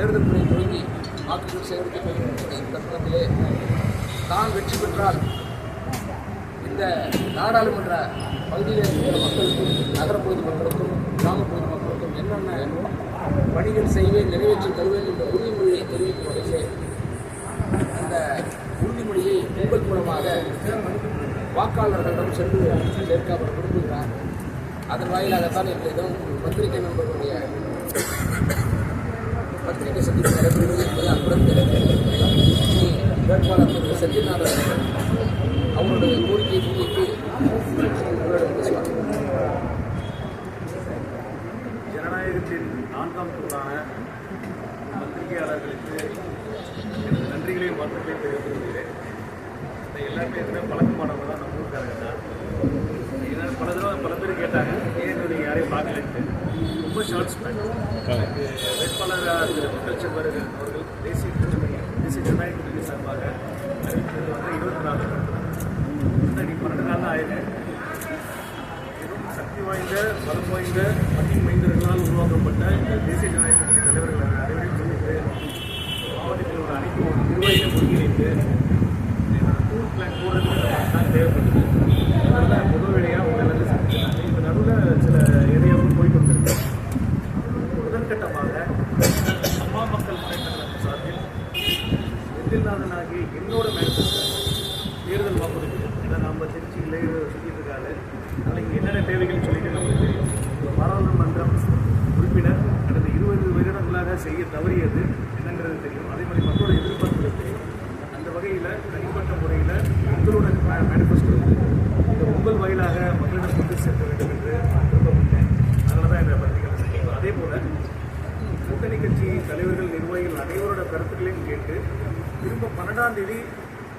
தேர்தல் முறை தொடங்கி வாக்குகள் சேகரிக்க இந்த தருணத்திலே தான் வெற்றி பெற்றால் இந்த நாடாளுமன்ற பகுதியில் இருக்கிற மக்களுக்கும் நகரப்பகுதி மக்களுக்கும் கிராமப்பகுதி மக்களுக்கும் என்னென்ன பணிகள் செய்வேன் நிறைவேற்றி தருவேன் என்ற உறுதிமொழியை தெரிவிக்கும் வகையிலே அந்த உறுதிமொழியை உங்கள் மூலமாக வாக்காளர்களிடம் சென்று சேர்க்க அவர் விரும்புகிறார். அதன் வாயிலாகத்தான் எங்களிடம் பத்திரிகை நண்பர்களுடைய பத்திரிகை சந்திப்பு நடைபெறுவது என்பதை அன்புடன் தெரிவிக்கிறேன் வேட்பாளர் திரு சத்யநாதன் அவருடைய கோரிக்கையை முன்வைத்து உங்களிடம் பேசுவார் ஜனநாயகத்தின் நான்காம் தூரான பத்திரிகையாளர்களுக்கு எனது நன்றிகளையும் வாழ்த்துக்களையும் தெரிவித்துக் கொள்கிறேன். எல்லாமே எல்லாருமே பழக்கமானவங்க தான் நம்ம ஊருக்காரங்க தான் ஏன்னா பல தடவை பல பேர் கேட்டாங்க ஏன் நீங்கள் யாரையும் பார்க்கலன்ட்டு? ரொம்ப ஷார்ட் ஸ்பேன் எனக்கு வேட்பாளராக திரு மக்கள் செல்வர் அவர்கள் தேசிய கூட்டணி தேசிய ஜனநாயக கூட்டணி சார்பாக அறிவித்தது வந்து இருபத்தி நாலு இன்னைக்கு பன்னெண்டு நாள் ஆயிருக்கு. மிகவும் சக்தி வாய்ந்த பலம் வாய்ந்த மண்ணின் மைந்தர்களால் உருவாக்கப்பட்ட இந்த தேசிய ஜனநாயக கட்சி தலைவர்கள் அனைவரையும் சந்தித்து மாவட்டத்தில் உள்ள அனைத்து நிர்வாகிகளை ஒருங்கிணைத்து டூர் பிளான் போடுறதுக்கு தான் தேவைப்படுது அதனால் முதல் வேலையாக உங்களை வந்து சந்திக்கிறாங்க இப்போ நடுவில் சில ஏரியாவுக்கு போயிட்டு வந்திருக்கேன் முதற்கட்டமாக அம்மா மக்கள் முன்னேற்ற சார்பில் செந்தில்நாதனாகி என்னோட மேனிஃபெஸ்டோ தேர்தல் வாக்குறுதி ஏன்னா நம்ம திருச்சியில் சுற்றிட்டு இருக்காரு நாளைக்கு என்னென்ன தேவைகள் சொல்லிட்டு நமக்கு தெரியும் ஒரு பாராளுமன்றம் உறுப்பினர் கடந்த இருபது வருடங்களாக செய்ய தவறியது என்னங்கிறது தெரியும். அதே மாதிரி மக்களோட எதிர்பார்ப்புகள் தெரியும். அந்த வகையில் தனிப்பட்ட முறையில் உங்களோட மேனிஃபெஸ்டோ இந்த உங்கள் வாயிலாக மக்களிடம் கொண்டு சேர்க்க வேண்டும் என்று நான் விரும்பப்பட்டேன் அதனால தான் இந்த பத்திரிகை சந்திப்பு அதே போல் கூட்டணி கட்சி தலைவர்கள் நிர்வாகிகள் அனைவரோட கருத்துக்களையும் கேட்டு திரும்ப பன்னெண்டாம் தேதி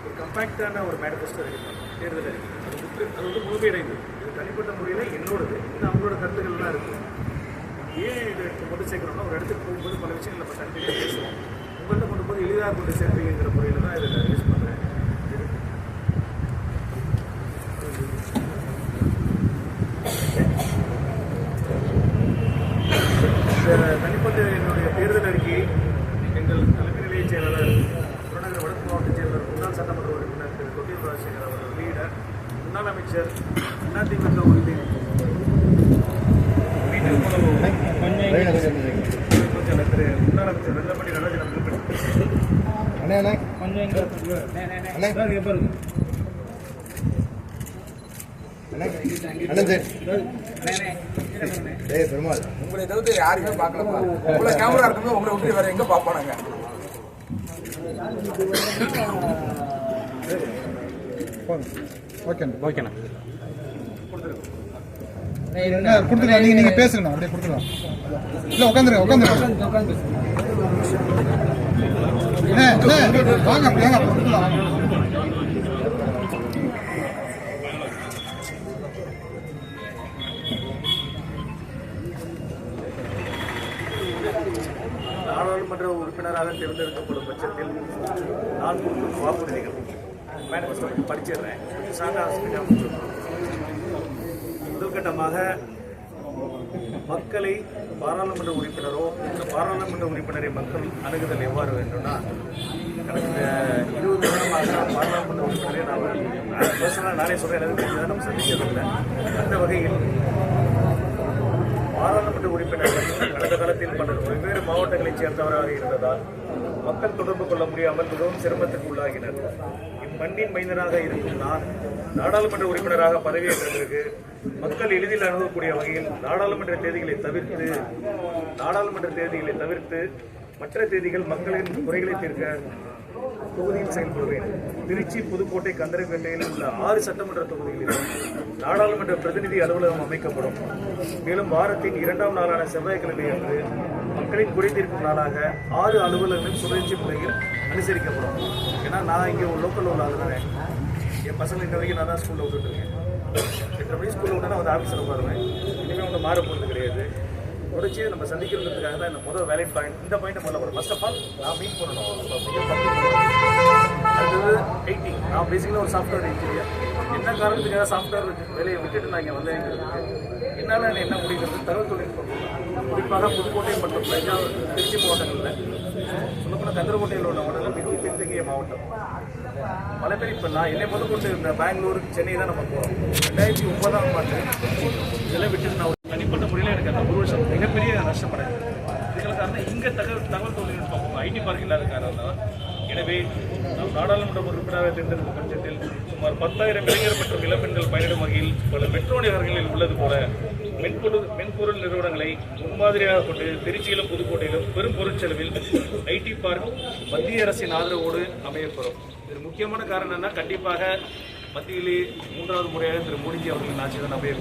ஒரு கம்பேக்டான ஒரு மேனிஃபெஸ்டோ இருக்கும் தேர்தல் அது வந்து அது வந்து இது தனிப்பட்ட முறையில் என்னோடது. இன்னும் அவங்களோட கருத்துக்கள்லாம் இருக்கு. ஏன் இதை கொண்டு சேர்க்கிறோம்னா ஒரு இடத்துக்கு போகும்போது பல விஷயங்கள் நம்ம தனித்தனியாக பேசுவோம். உங்கள்கிட்ட கொண்டு போது எளிதாக கொண்டு சேர்ப்பீங்கிற முறையில் தான் இதை யூஸ் பண்ணுறேன் இந்த தனிப்பட்ட என்னுடைய தேர்தல் அறிக்கையை எங்கள் தலைமை நிலைய செயலாளர் புறநகர் வடக்கு மாவட்ட செயலாளர் முன்னாள் சட்டமன்ற உறுப்பினர் திரு தொட்டில் ராஜசேகர் அவர்கள் வெளியிட முன்னாள் அமைச்சர் அதிமுக உறுப்பினர் வீட்டு உணவு கொஞ்சம் திரு முன்னாள் அமைச்சர் வெள்ளப்பள்ளி நடராஜன் அவர்கள் அண்ணே அண்ணே அண்ணே சார் இங்க பாருங்க அண்ணே அண்ணன் சரி டேய் பெருமாள். உங்களை தவிர்த்து யாருமே பார்க்கலப்பா உங்களை கேமரா இருக்கும்போது உங்களை விட்டு வேற எங்க பார்ப்பானுங்க ஓகே ஓகேண்ணா. கொடுத்துக்கலாம் நீங்க நீங்க பேசுங்க அப்படியே கொடுத்துக்கலாம் இல்ல உட்காந்துருங்க உட்காந்துருங்க அண்ணே, அண்ணே, வாங்க வாங்க அப்படி உறுப்பினராக தேர்ந்தெடுக்கப்படும் பட்சத்தில் நான் கொடுக்கும் வாக்குறுதிகள். மேனிஃபெஸ்டோ படிச்சிடுறேன். சாண்டா முதல்கட்டமாக மக்களை பாராளுமன்ற உறுப்பினரோ இந்த பாராளுமன்ற உறுப்பினரை மக்கள் அணுகுதல் எவ்வாறு வேண்டும்னா கடந்த இருபது வருடமாக பாராளுமன்ற உறுப்பினரை நான் பர்சனலாக நானே சொல்கிறேன் எனக்கு நம்ம சந்திக்கிறதில்லை. அந்த வகையில் பாராளுமன்ற உறுப்பினர்கள் கடந்த காலத்தில் பல வெவ்வேறு மாவட்டங்களைச் சேர்ந்தவராக இருந்ததால் மக்கள் தொடர்பு கொள்ள முடியாமல் மிகவும் சிரமத்துக்கு உள்ளாகினர். இம்மண்ணின் மைந்தனாக இருக்கும் நான் நாடாளுமன்ற உறுப்பினராக பதவியேற்ற பிறகு மக்கள் எளிதில் அணுகக்கூடிய வகையில் நாடாளுமன்ற தேதிகளை தவிர்த்து நாடாளுமன்ற தேதிகளை தவிர்த்து மற்ற தேதிகள் மக்களின் குறைகளை தீர்க்க தொகுதியில் செயல்படுவேன். திருச்சி புதுக்கோட்டை கந்தரப்பேட்டையில் உள்ள ஆறு சட்டமன்ற தொகுதிகளில் நாடாளுமன்ற பிரதிநிதி அலுவலகம் அமைக்கப்படும். மேலும் வாரத்தின் இரண்டாம் நாளான செவ்வாய்க்கிழமை அன்று மக்களின் குறைதீர்க்கும் நாளாக ஆறு அலுவலகங்களும் சுழற்சி முறையில் அனுசரிக்கப்படும். ஏன்னா நான் இங்கே ஒரு லோக்கல் உள்ள ஆளுநர் என் பசங்க இந்த வரைக்கும் நான் தான் ஸ்கூலில் விட்டுருக்கேன் எட்டு மணி ஸ்கூலில் விட்டு நான் வந்து ஆஃபீஸில் உட்காருவேன். இனிமேல் ஒன்றும் மாற போகிறது கிடையாது. தொடர்ச்சியை நம்ம சந்திக்கிறதுக்காக தான் இந்த முதல் வேலை பாயிண்ட் இந்த பாயிண்ட் முதல்ல ஒரு ஃபர்ஸ்ட் ஆஃப் ஆல் நான் மீட் பண்ணணும் அடுத்தது எயிட்டிங் நான் பேசிக்கலாக ஒரு சாஃப்ட்வேர் இன்ஜினியர் என்ன காரணத்துக்காக சாஃப்ட்வேர் வேலையை விட்டுட்டு நான் இங்கே வந்தேங்கிறதுக்கு என்ன என்ன முடிகிறது தகவல் தொழில்நுட்பம். குறிப்பாக புதுக்கோட்டை மற்றும் தஞ்சாவூர் திருச்சி மாவட்டங்களில். சொல்லப்போனால் கந்தரக்கோட்டையில் உள்ள மாவட்டங்கள் மிகவும் பின்தங்கிய மாவட்டம். பல பேர் இப்போ நான் என்னை முதற்கொண்டு இந்த பெங்களூர் சென்னை தான் நம்ம போகிறோம் ரெண்டாயிரத்தி ஒன்பதாம் ஆண்டு இதெல்லாம் விட்டு நான் தனிப்பட்ட முறையில் எனக்கு அந்த ஒரு வருஷம் மிகப்பெரிய நஷ்டப்படைது இதுக்கு காரணம் இங்கே தகவல் தகவல் தொழில்நுட்பம். ஐடி பார்க் இல்லாத காரணம் தான். எனவே நாம் நாடாளுமன்ற உறுப்பினராக தேர்ந்தெடுக்கும் பட்சத்தில் சுமார் பத்தாயிரம் இளைஞர் மற்றும் இளம்பெண்கள் பயனிடும் வகையில் பல மெட்ரோ நகரங்களில் உள்ளது போல மென்பொருள் மென்பொருள் நிறுவனங்களை முன்மாதிரியாக கொண்டு திருச்சியிலும் புதுக்கோட்டையிலும் பெரும் பொருட்செலவில் ஐடி பார்க் மத்திய அரசின் ஆதரவோடு அமையப்பெறும். இது முக்கியமான காரணம் என்ன கண்டிப்பாக மத்தியிலே மூன்றாவது முறையாக திரு மோடிஜி அவர்களின் ஆட்சி தான் அமைய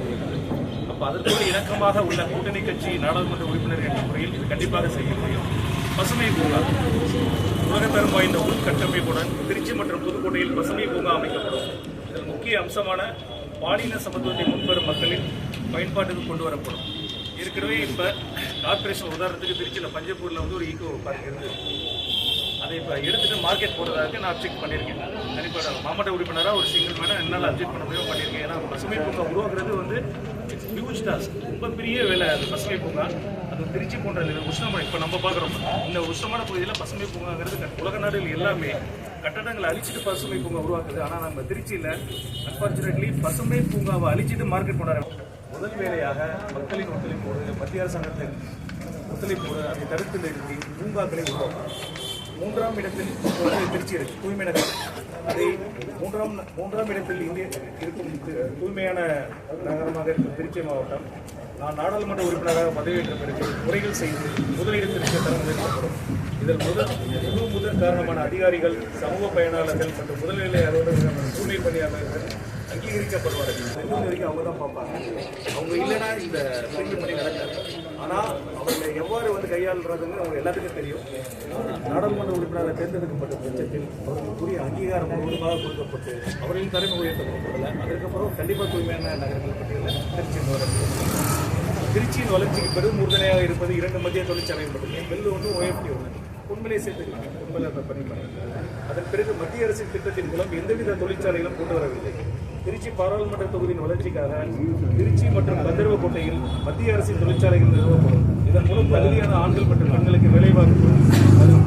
அப்போ அதற்கு இணக்கமாக உள்ள கூட்டணி கட்சி நாடாளுமன்ற உறுப்பினர் என்ற முறையில் இது கண்டிப்பாக செய்ய முடியும். பசுமை பூங்கா. உலகத்தரம் வாய்ந்த உள்கட்டமைப்புடன் திருச்சி மற்றும் புதுக்கோட்டையில் பசுமை பூங்கா அமைக்கப்படும். இதில் முக்கிய அம்சமான பாலின சமத்துவத்தை முன்வரும் மக்களின் பயன்பாட்டுக்கு கொண்டு வரப்படும் ஏற்கனவே இப்போ கார்பரேஷன் உதாரணத்துக்கு திருச்சியில் பஞ்சப்பூரில் வந்து ஒரு ஈகோ பார்க் இருக்குது அதை இப்போ எடுத்துகிட்டு மார்க்கெட் போடுறதுக்கு நான் அப்ஜெக்ட் பண்ணியிருக்கேன். தனிப்பட்ட மாவட்ட உறுப்பினராக ஒரு சிங்கிள் மேடம் என்னால் அப்ஜெக்ட் பண்ண முடியும் பண்ணியிருக்கேன். ஏன்னா பசுமை பூங்கா உருவாக்குறது வந்து ஹியூஜ் டாஸ்க் ரொம்ப பெரிய வேலை அது பசுமை பூங்கா. அது திருச்சி போன்ற இது இப்போ நம்ம பார்க்குறோம். இந்த உஷ்ணமான பகுதியில் பசுமை பூங்காங்கிறது உலக நாடுகள் எல்லாமே கட்டடங்களை அழிச்சிட்டு பசுமை பூங்கா உருவாக்குது. ஆனால் நம்ம திருச்சியில் அன்ஃபார்ச்சுனேட்லி பசுமை பூங்காவை அழிச்சிட்டு மார்க்கெட் கொண்டாட முதல் வேலையாக மக்களின் ஒத்துழைப்போடு மத்திய அரசாங்கத்தின் ஒத்துழைப்போடு அதை தடுத்து நிறுத்தி பூங்காக்களை உருவாக்கும் மூன்றாம் இடத்தில் திருச்சி இருக்கு. தூய்மை நகரம் அதை மூன்றாம் மூன்றாம் இடத்தில் இந்திய இருக்கும் தூய்மையான நகரமாக இருக்கும் திருச்சி மாவட்டம் நான் நாடாளுமன்ற உறுப்பினராக பதவியேற்ற பிறகு முறைகள் செய்து முதலிடத்திற்கு தரம் முயற்சிக்கப்படும் இதில் முதல் முழு முதல் காரணமான அதிகாரிகள் சமூக பயனாளர்கள் மற்றும் முதல்நிலை அலுவலர்கள் தூய்மை பணியாளர்கள் அங்கீகரிக்கப்படுவார்கள் இன்னும் வரைக்கும் அவங்க தான் பார்ப்பாங்க அவங்க இல்லைன்னா இந்த பெரிய பணி நடக்காது. ஆனால் அவர்களை எவ்வாறு வந்து கையாளுறதுன்னு அவங்க எல்லாத்துக்கும் தெரியும். நாடாளுமன்ற உறுப்பினராக தேர்ந்தெடுக்கப்பட்ட பட்சத்தில் அவர்களுக்குரிய அங்கீகாரம் முழுவதுமாக கொடுக்கப்பட்டு அவர்களின் தலைமை உயர்த்தப்படல அதற்கப்புறம் கண்டிப்பாக தூய்மையான நகரங்கள் பட்டியலில் திருச்சி வரும். திருச்சியின் வளர்ச்சிக்கு பெரும் உறுதுணையாக இருப்பது இரண்டு மத்திய தொழிற்சாலை மட்டுமே. வெள்ளு ஒன்று ஓஎஃப்டி ஒன்று. உண்மையிலே சேர்த்துக்கலாம். உண்மையில அந்த பணி பண்ணுறாங்க அதன் பிறகு மத்திய அரசின் திட்டத்தின் மூலம் எந்தவித தொழிற்சாலைகளும் கொண்டு வரவில்லை. திருச்சி பாராளுமன்ற தொகுதியின் வளர்ச்சிக்காக திருச்சி மற்றும் கந்தர்வக்கோட்டையில் மத்திய அரசின் தொழிற்சாலைகள் நிறுவப்படும். இதன் மூலம் தகுதியான ஆண்கள் மற்றும் பெண்களுக்கு வேலைவாய்ப்பு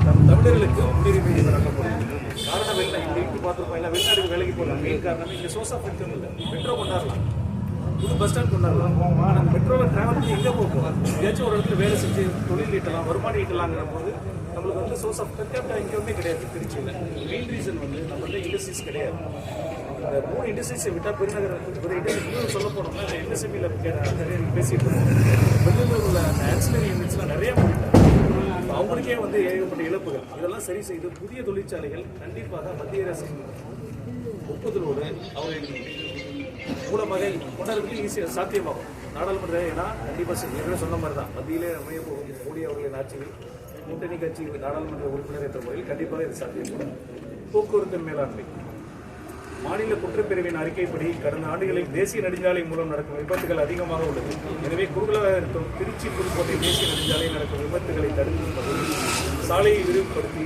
நம் தமிழர்களுக்கு முன்னுரிமை வழங்கப்படும். காரணம் என்ன? இந்த வீட்டு பார்த்துருப்போம் இல்லை வெளிநாடு வேலைக்கு போகலாம் மெயின் காரணம் இங்கே சோர்ஸ் ஆஃப் இன்கம் இல்லை. மெட்ரோ கொண்டாடலாம். புது பஸ் ஸ்டாண்ட் கொண்டாடலாம். ஆனால் மெட்ரோவில் ட்ராவல் பண்ணி எங்கே போகும் எங்கேயாச்சும் ஒரு இடத்துல வேலை செஞ்சு தொழில் ஈட்டலாம் வருமானம் ஈட்டலாங்கிற போது நம்மளுக்கு வந்து சோர்ஸ் ஆஃப் பெர்கேப்டா இன்கமே கிடையாது திருச்சியில். மெயின் ரீசன் வந்து நம்மளுக்கு இண்டஸ்ட்ரீஸ் கிடையாது. இந்த மூணு இண்டஸ்ட்ரீஸை விட்டால் பெருநகரம் ஒரு இண்டஸ்ட்ரி இன்னும் சொல்ல போனோம்னா என்எஸ்எம்இல நிறைய பேசிட்டு இருக்கோம் வெள்ளூர் உள்ள ஆன்சிலரி யூனிட்ஸ்லாம் நிறைய அவங்களுக்கே வந்து ஏகப்பட்ட இழப்புகள். இதெல்லாம் சரி செய்து புதிய தொழிற்சாலைகள் கண்டிப்பாக மத்திய அரசின் ஒப்புதலோடு அவர்களின் மூலமாக கொண்டாடுறதுக்கு ஈஸியாக சாத்தியமாகும். நாடாளுமன்ற ஏன்னா கண்டிப்பாக ஏற்கனவே சொன்ன மாதிரி தான் மத்தியிலே அமைய போகும் மோடி அவர்களின் ஆட்சியில் கூட்டணி கட்சி நாடாளுமன்ற உறுப்பினர் என்ற முறையில் கண்டிப்பாக இது சாத்தியப்படும் போக்குவரத்து மேலாண்மை. மாநில குற்றப்பிரிவின் அறிக்கைப்படி கடந்த ஆண்டுகளில் தேசிய நெடுஞ்சாலை மூலம் நடக்கும் விபத்துகள் அதிகமாக உள்ளது. எனவே குறுகலாக இருக்கும் திருச்சி புதுக்கோட்டை தேசிய நெடுஞ்சாலை நடக்கும் விபத்துகளை தடுக்கும் சாலையை விரிவுபடுத்தி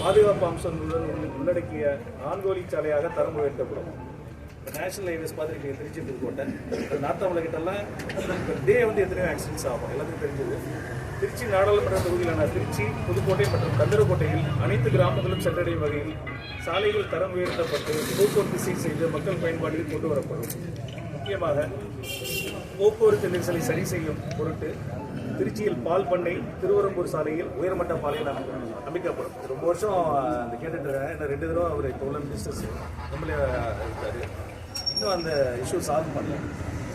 பாதுகாப்பு அம்சங்களுடன் உள்ளடக்கிய நான்கு சாலையாக தரம் உயர்த்தப்படும். நேஷனல் ஹைவேஸ் பார்த்துருக்கீங்க திருச்சி புதுக்கோட்டை நார்த்தாமலை கிட்டலாம் டே வந்து எத்தனையோ ஆக்சிடென்ட்ஸ் ஆகும். எல்லாத்துக்கும் தெரிஞ்சது. திருச்சி நாடாளுமன்ற தொகுதியிலான திருச்சி புதுக்கோட்டை மற்றும் கந்தரக்கோட்டையில் அனைத்து கிராமங்களும் சென்றடையும் வகையில் சாலைகள் தரம் உயர்த்தப்பட்டு போக்குவரத்து சீர் செய்து மக்கள் பயன்பாட்டில் கொண்டு வரப்படும். முக்கியமாக போக்குவரத்து நெரிசலை சரி செய்யும் பொருட்டு திருச்சியில் பால் பண்ணை திருவரம்பூர் சாலையில் உயர்மட்ட பாலையில் அமைக்கப்படும். ரொம்ப வருஷம் அந்த கேட்டுட்டு இருக்கேன். இன்னும் ரெண்டு தடவை அவர் இப்போ உள்ள மினிஸ்டர்ஸ் நம்மளே இருக்காரு. இன்னும் அந்த இஷ்யூ சால்வ் பண்ணல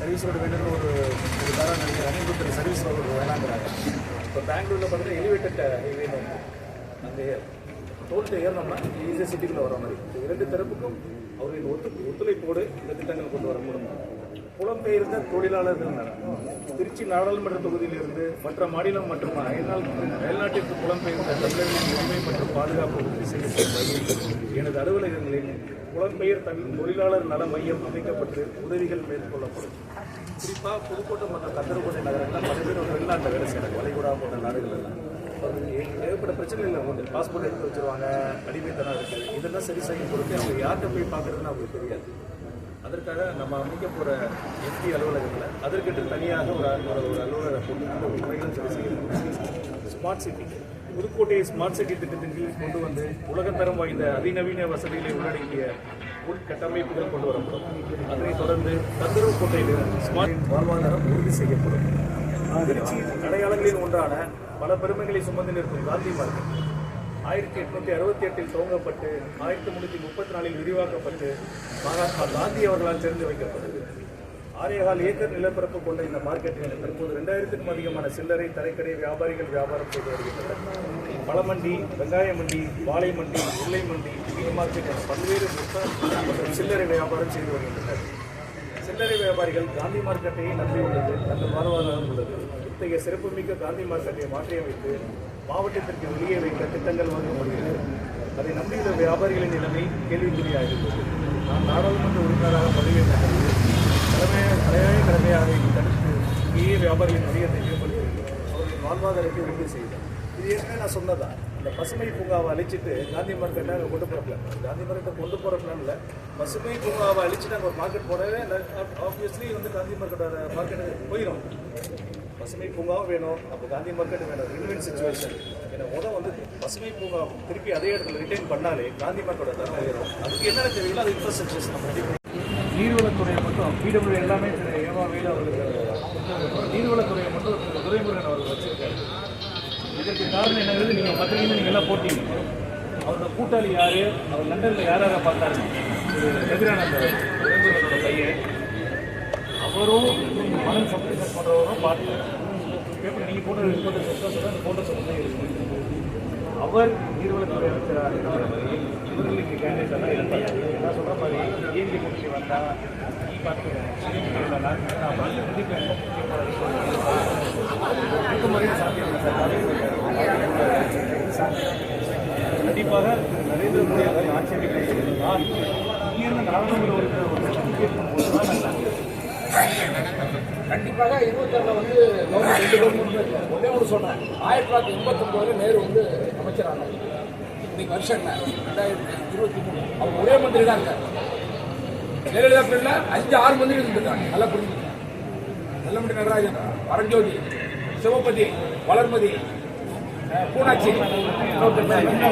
சர்வீஸ் ரோடு வேணும்னு ஒரு ஒரு தரம் நினைக்கிறேன். சர்வீஸ் ரோடு வேணாங்கிறாங்க. இப்போ பெங்களூரில் பார்த்தீங்கன்னா எலிவேட்டட் ஹைவேன்னு ஒன்று அந்த ரோட்டில் ஏறினோம்னா ஈஸியாக சிட்டிக்குள்ளே வர மாதிரி. இந்த இரண்டு தரப்புக்கும் அவர்களின் ஒத்து ஒத்துழைப்போடு இந்த திட்டங்கள் கொண்டு வர முடியும். புலம்பெயர்ந்த தொழிலாளர்கள் திருச்சி நாடாளுமன்ற தொகுதியிலிருந்து மற்ற மாநிலம் மற்றும் அயல்நாள் அயல்நாட்டிற்கு புலம்பெயர்ந்த தமிழர்களின் உரிமை மற்றும் பாதுகாப்பு உறுதி செய்யப்படும் எனது அலுவலகங்களில் புலம்பெயர் தமிழ் தொழிலாளர் நல மையம் அமைக்கப்பட்டு உதவிகள் மேற்கொள்ளப்படும். குறிப்பாக புதுக்கோட்டை மற்றும் கந்தரக்கோட்டை நகரங்களில் பல பேர் வெளிநாட்டில் வேலை செய்கிறாங்க வளைகுடா போன்ற நாடுகள் எல்லாம். அது ஏ- ஏகப்பட்ட பிரச்சனைகள் உண்டு பாஸ்போர்ட் எடுத்து வச்சிருவாங்க அடிமைத்தனம் இருக்குது இதெல்லாம் சரி செய்யும் பொறுத்து அவங்க யார்கிட்ட போய் பார்க்குறதுன்னு அவங்களுக்கு தெரியாது. அதற்காக நம்ம அமைக்க போகிற எம்பி அலுவலகத்தில் அதற்கென்று தனியாக ஒரு ஒரு ஒரு அலுவலரை போட்டு அந்த முறைகளும் சரி செய்யணும். Smart city Pudukkottai smart city திட்டத்தின் கீழ் கொண்டு வந்து உலகத்தரம் வாய்ந்த அதிநவீன வசதிகளை உள்ளடக்கிய உள்கட்டமைப்புகள் கொண்டு வரப்படும். அதனைத் தொடர்ந்து தந்தரவுக்கோட்டையில் ஸ்மார்ட் வாழ்வாதாரம் உறுதி செய்யப்படும். திருச்சி அடையாளங்களில் ஒன்றான பல பெருமைகளை சுமந்து நிற்கும் காந்தி மார்க்கம் ஆயிரத்தி எட்நூத்தி அறுபத்தி எட்டில் துவங்கப்பட்டு ஆயிரத்தி முன்னூத்தி முப்பத்தி நாலில் விரிவாக்கப்பட்டு மகாத்மா காந்தி அவர்களால் திறந்து வைக்கப்பட்டது. ஆறேகால் ஏக்கர் நிலப்பரப்பு கொண்ட இந்த மார்க்கெட்டில் தற்போது ரெண்டாயிரத்துக்கும் அதிகமான சில்லறை தரைக்கடை வியாபாரிகள் வியாபாரம் செய்து வருகின்றனர். பழமண்டி வெங்காய மண்டி வாழை மண்டி உருளை மண்டி மீன் மார்க்கெட் என பல்வேறு மொத்த மற்றும் சில்லறை வியாபாரம் செய்து வருகின்றனர். சில்லறை வியாபாரிகள் காந்தி மார்க்கெட்டையே நம்பியுள்ளது தங்கள் வாழ்வாதாரம் உள்ளது. இத்தகைய சிறப்புமிக்க காந்தி மார்க்கெட்டை மாற்றியமைத்து மாவட்டத்திற்கு வெளியே வைக்க திட்டங்கள் வழங்கப்படுகிறது அதை நம்பியுள்ள வியாபாரிகளின் நிலைமை கேள்விக்குறியாகிறது நான் நாடாளுமன்ற உறுப்பினராக பதவியேற்ற கடமை தலைமை கடமையாக தடுத்து இங்கேயே வியாபாரிகளின் வணிகத்தை மேம்படுத்தி அவர்களின் வாழ்வாதாரத்தை உறுதி செய்தார். இது ஏற்கனவே நான் சொன்னதா? இந்த பசுமை பூங்காவை அழிச்சிட்டு காந்தி மரத்தை நாங்கள் கொண்டு போகிற பிளான் காந்தி மரத்தை கொண்டு போகிற பிளானில் பசுமை பூங்காவை அழிச்சிட்டு நாங்கள் ஒரு மார்க்கெட் போடவே ஆப்வியஸ்லி வந்து காந்தி மார்க்கெட்டோட மார்க்கெட்டு போயிடும் பசுமை பூங்காவும் வேணும். அப்போ காந்தி மார்க்கெட் வேணும். வின்வின் சுச்சுவேஷன் ஏன்னா முதல் வந்து பசுமை பூங்கா திருப்பி அதே இடத்துல ரிட்டைன் பண்ணாலே காந்தி மார்க்கெட்டோட தரம் உயரும் அதுக்கு என்னென்ன தெரியல அது இன்ஃப்ராஸ்ட்ரக்சர்ஸ் நம்ம நீர்வளத்துறையை மட்டும் பிடபிள்யூ எல்லாமே திரு ஏமா வேலு அவர்களுக்கு நீர்வளத்துறையை மட்டும் திரு துரைமுருகன் அவர்கள் வச்சிருக்காரு. இதற்கு காரணம் என்னங்கிறது நீங்கள் பத்திரிகையில் நீங்கள் எல்லாம் போட்டீங்க. அவரோட கூட்டாளி யார்? அவர் லண்டனில் யார் யாரை பார்த்தாரு? திரு ரகுரானந்த துரைமுருகனோட பையன். அவரும் மனம் சப்ளிமெண்ட் பண்ணுறவரும் பார்த்தார் பேப்பர் நீங்கள் போட்ட ரிப்போர்ட்டை சொல்ல அந்த ஃபோட்டோஸ் வந்து அவர் நீர்வளத்துறை அமைச்சராக இருக்கிற மாதிரி இவர்கள் இங்கே கேண்டிடேட் எல்லாம் இருப்பாங்க நான் சொல்கிற மாதிரி ஏந்தி முடிச்சு வந்தால் பார்த்துக்கிறேன் நான் வந்து கண்டிப்பாக நரேந்திர மோடி அவர்கள் ஆட்சி அமைக்கிறார் இங்கிருந்து நாடாளுமன்ற உறுப்பினர் ஒரு சர்டிஃபிகேட் போது தான் கண்டிப்பாக வந்து கவர்மெண்ட் ரெண்டு கவர்மெண்ட் ஒன்றே ஒன்று சொல்கிறேன் ஆயிரத்தி தொள்ளாயிரத்தி எண்பத்தொம்போது நேரு வந்து அமைச்சராங்க இன்னைக்கு வருஷம் என்ன? ரெண்டாயிரத்தி இருபத்தி மூணு. அவங்க ஒரே மந்திரி தான் இருக்காரு ஜெயலலிதா பிள்ளை அஞ்சு ஆறு மந்திரி இருந்திருக்காங்க. நல்லா புரிஞ்சுக்கணும் வெள்ளமண்டி நடராஜன் பரஞ்சோதி சிவபதி வளர்மதி பூனாட்சி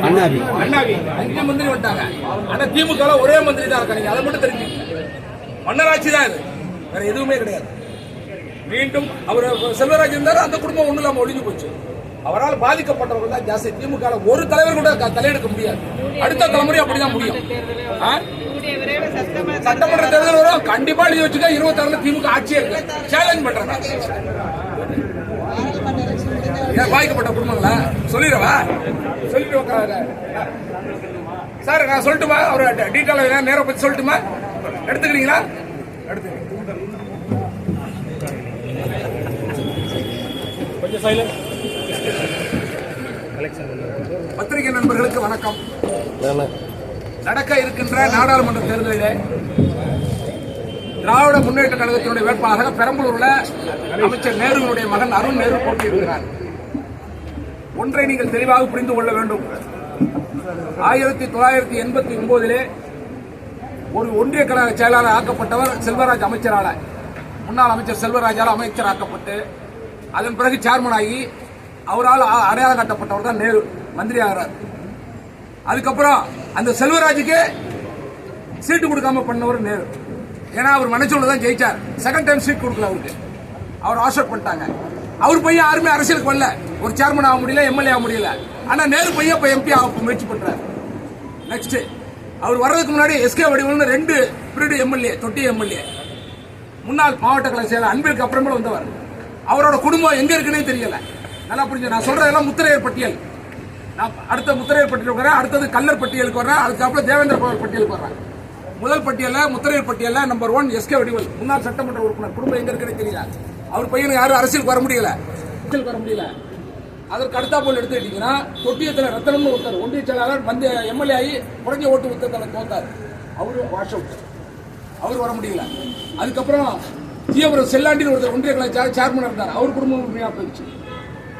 அண்ணாவி. அண்ணாவி. அஞ்சு மந்திரி வந்துட்டாங்க. ஆனா திமுக ஒரே மந்திரி தான் இருக்காங்க. அதை மட்டும் தெரிஞ்சுக்கங்க. மன்னராட்சி தான் இது. வேற எதுவுமே கிடையாது. மீண்டும் அவர் செல்வராஜ் இருந்தாரு அந்த குடும்பம் ஒண்ணு இல்லாம ஒழிஞ்சு போச்சு. அவரால் பாதிக்கப்பட்டவர்கள் தான் ஜாஸ்தி. திமுக ஒரு தலைவர் கூட தலையெடுக்க முடியாது. அடுத்த தலைமுறை அப்படிதான் முடியும். ஆ? கூடிய விரைவில் சட்டமன்ற தேர்தல் வரும். கண்டிப்பா எழுதி வச்சுக்க இருபத்தி ஆறுல திமுக ஆட்சியே இருக்கு. சேலஞ்ச். ஏன் பாதிக்கப்பட்ட குடும்பங்களா? சொல்லிடுவா? சொல்லிட்டு. சார் நான் சொல்லட்டுமா? அவர் டீட்டெயிலாக நேரம் பத்தி சொல்லட்டுமா? எடுத்துக்கிறீங்களா? எடுத்துக்கிறீங்க கொஞ்சம் சைலண்ட் பத்திரிகை நண்பர்களுக்கு வணக்கம். நடக்க இருக்கின்ற நாடாளுமன்ற தேர்தலிலே திராவிட முன்னேற்ற கழகத்தினுடைய வேட்பாளராக பெரம்பலூர்ல அமைச்சர் நேருவினுடைய மகன் அருண் நேரு போட்டியிடுகிறார். ஒன்றை நீங்கள் தெளிவாக புரிந்து கொள்ள வேண்டும். ஆயிரத்தி தொள்ளாயிரத்தி எண்பத்தி ஒன்பதிலே ஒரு ஒன்றிய கழக செயலாளர் ஆக்கப்பட்டவர் செல்வராஜ் அமைச்சரால முன்னாள் அமைச்சர் செல்வராஜால் அமைச்சர் ஆக்கப்பட்டு அதன் பிறகு சேர்மன் ஆகி அவரால் அடையாளம் காட்டப்பட்டவர் தான் நேரு. மந்திரி ஆகிறார் அதுக்கப்புறம் அந்த செல்வராஜுக்கு சீட்டு கொடுக்காம பண்ணவர் நேரு. ஏன்னா அவர் மனச்சூழல் தான் ஜெயிச்சார். செகண்ட் டைம் சீட் கொடுக்கல அவருக்கு. அவர் ஆஷர் பண்ணிட்டாங்க. அவர் பையன் யாருமே அரசியலுக்கு வரல. ஒரு சேர்மன் ஆக முடியல எம்எல்ஏ ஆக முடியல. ஆனால் நேரு பையன் இப்போ எம்பி ஆக முயற்சி பண்ணுறாரு நெக்ஸ்ட் அவர் வர்றதுக்கு முன்னாடி எஸ்கே வடிவல்னு ரெண்டு பீரியட் எம்எல்ஏ தொட்டி எம்எல்ஏ முன்னாள் மாவட்ட கலை செயலர் அன்பிற்கு அப்புறமே வந்தவர். அவரோட குடும்பம் எங்கே இருக்குன்னே தெரியலை. நல்லா புரிஞ்சு நான் சொல்றதெல்லாம் முத்திரையர் பட்டியல். நான் அடுத்த முத்திரையர் பட்டியலுக்கு வரேன் அடுத்தது கல்லர் பட்டியலுக்கு வரேன் அதுக்கப்புறம் தேவேந்திர பவர் பட்டியலுக்கு வரேன் முதல் பட்டியலில் முத்திரையர் பட்டியலில் நம்பர் ஒன் எஸ்கே வடிவல். முன்னாள் சட்டமன்ற உறுப்பினர் குடும்பம் எங்க இருக்குன்னு தெரியல. அவர் பையனுக்கு யாரும் அரசியலுக்கு வர முடியல. அரசியலுக்கு வர முடியல. அதற்கு அடுத்தா போல் எடுத்துக்கிட்டீங்கன்னா தொட்டியத்தில் ரத்தனம்னு ஒருத்தர் ஒன்றிய செயலாளர் மந்திய எம்எல்ஏ ஆகி குறைஞ்ச ஓட்டு ஒருத்தர் தோத்தார். அவரு வாஷ் அவுட் அவர் வர முடியல. அதுக்கப்புறம் தீவிரம் செல்லாண்டின்னு ஒருத்தர் ஒன்றிய கலை சேர்மன் இருந்தார். அவர் குடும்பம் உண்மையாக போயிடுச்சு.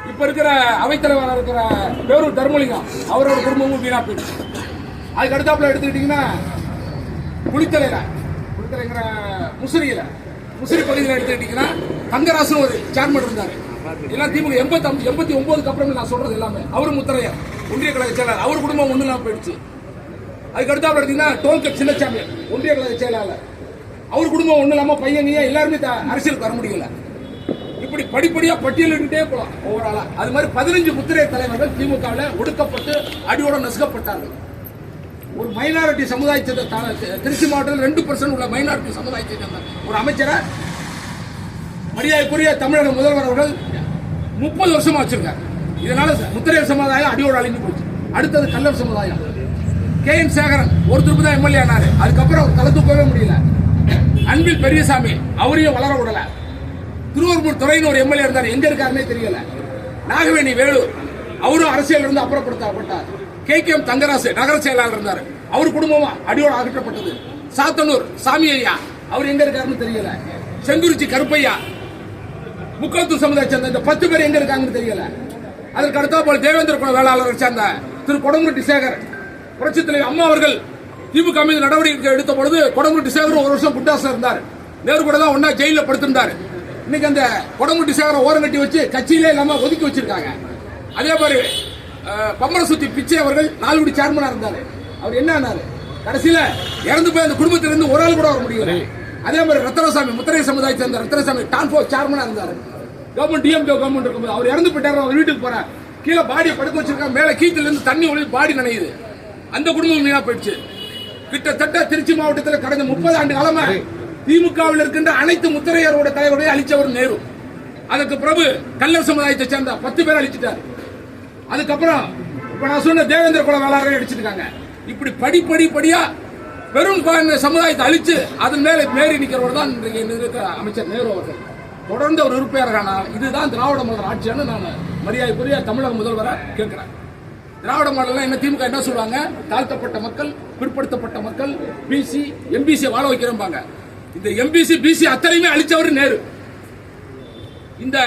இப்ப இருக்கிற அவைத்தலைவராக இருக்கிற பேரூர் தர்மலிங்கம் அவரோட குடும்பமும் வீணா போயிடுச்சு. அதுக்கு அடுத்தாப்புல எடுத்துக்கிட்டீங்கன்னா குளித்தலையில குளித்தலைங்கிற முசிறியில முசிறி பகுதியில் எடுத்துக்கிட்டீங்கன்னா தங்கராசன் ஒரு சேர்மன் இருந்தாரு. எல்லாம் திமுக எண்பத்தி எண்பத்தி ஒன்பதுக்கு அப்புறம் நான் சொல்றது எல்லாமே. அவரும் முத்தரையர் ஒன்றிய கழக செயலாளர். அவர் குடும்பம் ஒண்ணு இல்லாம போயிடுச்சு. அதுக்கு அடுத்தாப்புல எடுத்தீங்கன்னா டோல்கட் சின்னச்சாமி ஒன்றிய கழக செயலாளர். அவர் குடும்பம் ஒன்றும் இல்லாமல் பையங்க எல்லாருமே த- அரசியலுக்கு வர முடியல. இப்படி படிப்படியா பட்டியலிட்டே போலாம். ஒவ்வொரு ஆளா அது மாதிரி பதினஞ்சு முத்திரை தலைவர்கள் திமுகவில் ஒடுக்கப்பட்டு அடியோட நசுக்கப்பட்டார்கள். ஒரு மைனாரிட்டி சமுதாயத்தை திருச்சி மாவட்டத்தில் ரெண்டு பர்சன்ட் உள்ள மைனாரிட்டி சமுதாயத்தை சேர்ந்த ஒரு அமைச்சரை மரியாதைக்குரிய தமிழக முதல்வர் அவர்கள் முப்பது வருஷமா வச்சிருக்காரு. இதனால முத்திரையர் சமுதாயம் அடியோடு அழிஞ்சு போச்சு. அடுத்தது கல்லர் சமுதாயம். கே. என். சேகரன் ஒரு திருப்பி தான் எம்எல்ஏ ஆனாரு. அதுக்கப்புறம் அவர் கலந்து போகவே முடியல. அன்பில் பெரியசாமி அவரையும் வளர விடல. திருவாரூர் துறைன்னு ஒரு எம்எல்ஏ இருந்தார். எங்க இருக்காருன்னே தெரியல. நாகவேணி வேலு அவரும் அரசியல் இருந்து அப்புறப்படுத்தப்பட்டார். கே கே எம் தங்கராசு நகர செயலாளர் இருந்தார். அவர் குடும்பமா அடியோடு அகற்றப்பட்டது சாத்தனூர் சாமி ஐயா அவர் எங்க இருக்காருன்னு தெரியல. செங்குறிச்சி கருப்பையா முக்கத்து சமுதாய சேர்ந்த இந்த பத்து பேர் எங்க இருக்காங்கன்னு தெரியல. அதற்கு அடுத்த போல் தேவேந்திர குல வேளாளர் சேர்ந்த திரு கொடங்குட்டி சேகர். புரட்சி தலைவர் அம்மா அவர்கள் திமுக மீது நடவடிக்கை எடுத்த பொழுது கொடங்குட்டி சேகர் ஒரு வருஷம் குட்டாசம் இருந்தார். நேரு கூட தான் ஒன்னா ஜெயில படுத்திருந்தார். இன்னைக்கு அந்த கொடங்குட்டி சேகரம் ஓரம் கட்டி வச்சு கட்சியிலே இல்லாம ஒதுக்கி வச்சிருக்காங்க. அதே மாதிரி பம்பர சுத்தி பிச்சை அவர்கள் நாலுகுடி சேர்மனா இருந்தாரு. அவர் என்ன ஆனாரு? கடைசியில இறந்து போய் அந்த குடும்பத்திலிருந்து ஒரு ஆள் கூட வர முடியல. அதே மாதிரி ரத்தனசாமி முத்திரை சமுதாயத்தை சேர்ந்த ரத்தனசாமி டான்போ சேர்மனா இருந்தாரு. கவர்மெண்ட் டிஎம்கே கவர்மெண்ட் இருக்கும்போது அவர் இறந்து போயிட்டாரு அவர் வீட்டுக்கு போறார். கீழே பாடியை படுக்க வச்சிருக்கா மேல கீத்துல இருந்து தண்ணி ஒளி பாடி நனையுது. அந்த குடும்பம் வீணா போயிடுச்சு. கிட்டத்தட்ட திருச்சி மாவட்டத்தில் கடந்த முப்பது ஆண்டு காலமா திமுகவில் இருக்கின்ற அனைத்து முத்திரையரோட தலைவர்களை அழிச்சவர் நேரு. அதுக்கு பிரபு கல்லர் சமுதாயத்தை சேர்ந்த பத்து பேர் அழிச்சிட்டாரு. அதுக்கப்புறம் இப்ப நான் சொன்ன தேவேந்திர குல வேளாளரை அடிச்சிருக்காங்க இப்படி படிப்படி படியா பெரும் குழந்தை சமுதாயத்தை அழிச்சு அதன் மேல மேறி நிக்கிறவர் தான் இன்றைக்கு அமைச்சர் நேரு அவர்கள். தொடர்ந்து அவர் இருப்பேர்கள் இதுதான் திராவிட மாடல் ஆட்சியான்னு நான் மரியாதைக்குரிய தமிழக முதல்வரை கேட்கிறேன். திராவிட மாடல் என்ன திமுக என்ன சொல்லுவாங்க? தாழ்த்தப்பட்ட மக்கள் பிற்படுத்தப்பட்ட மக்கள் பிசி எம்பிசி வாழ வைக்கிறோம்பாங்க. இந்த எம்பிசி பிசி அத்தனையுமே அழிச்சவர் நேரு. இந்த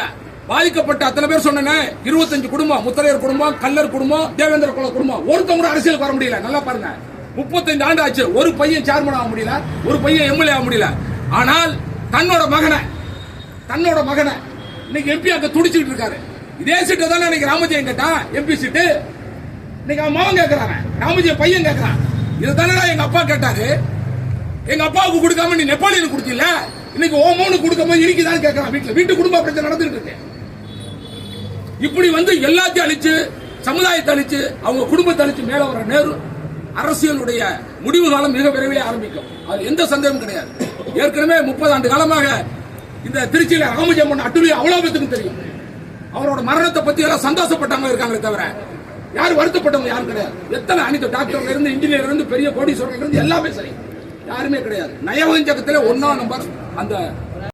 பாதிக்கப்பட்ட அத்தனை பேர் சொன்னேனே இருபத்தஞ்சு குடும்பம் முத்தரையர் குடும்பம் கல்லர் குடும்பம் தேவேந்திர குல குடும்பம். ஒருத்தவங்க கூட அரசியலுக்கு வர முடியல. நல்லா பாருங்க. முப்பத்தஞ்சு ஆண்டு ஆச்சு. ஒரு பையன் சேர்மன் ஆக முடியல. ஒரு பையன் எம்எல்ஏ ஆக முடியல. ஆனால் தன்னோட மகனை தன்னோட மகனை இன்னைக்கு எம்பி அங்க துடிச்சுட்டு இருக்காரு. இதே சீட்டு தானே இன்னைக்கு ராமஜெயம் கேட்டான் எம்பி சீட்டு இன்னைக்கு அவன் மகன் கேட்கிறாங்க ராமஜெயம் பையன் கேட்கறான் இதை எங்க அப்பா கேட்டாரு? எங்க அப்பாவுக்கு கொடுக்காம நீ நெப்பாளியனுக்கு கொடுத்தீல இன்னைக்கு ஓமோனு கொடுக்காம இனிக்குதான் கேட்கறான் வீட்டுல. வீட்டு குடும்ப பிரச்சனை நடந்துட்டு இருக்கு. இப்படி வந்து எல்லாத்தையும் அழிச்சு சமுதாயத்தை அழிச்சு அவங்க குடும்பத்தை அழிச்சு மேல வர நேரு அரசியலுடைய முடிவு காலம் மிக விரைவில் ஆரம்பிக்கும். அது எந்த சந்தேகமும் கிடையாது. ஏற்கனவே முப்பது ஆண்டு காலமாக இந்த திருச்சியில ராமஜெயமன் அட்டுலி அவ்வளவு பேத்துக்கும் தெரியும். அவரோட மரணத்தை பத்தி எல்லாம் சந்தோஷப்பட்டவங்க இருக்காங்களே தவிர யாரும் வருத்தப்பட்டவங்க யாரும் கிடையாது. எத்தனை அனைத்து டாக்டர்ல இருந்து இன்ஜினியர் இருந்து பெரிய கோடீஸ்வரர்கள் இருந்து எல்லாமே சரி. யாருமே கிடையாது. நயவஞ்சகத்தில் ஒன்னா நம்பர் அந்த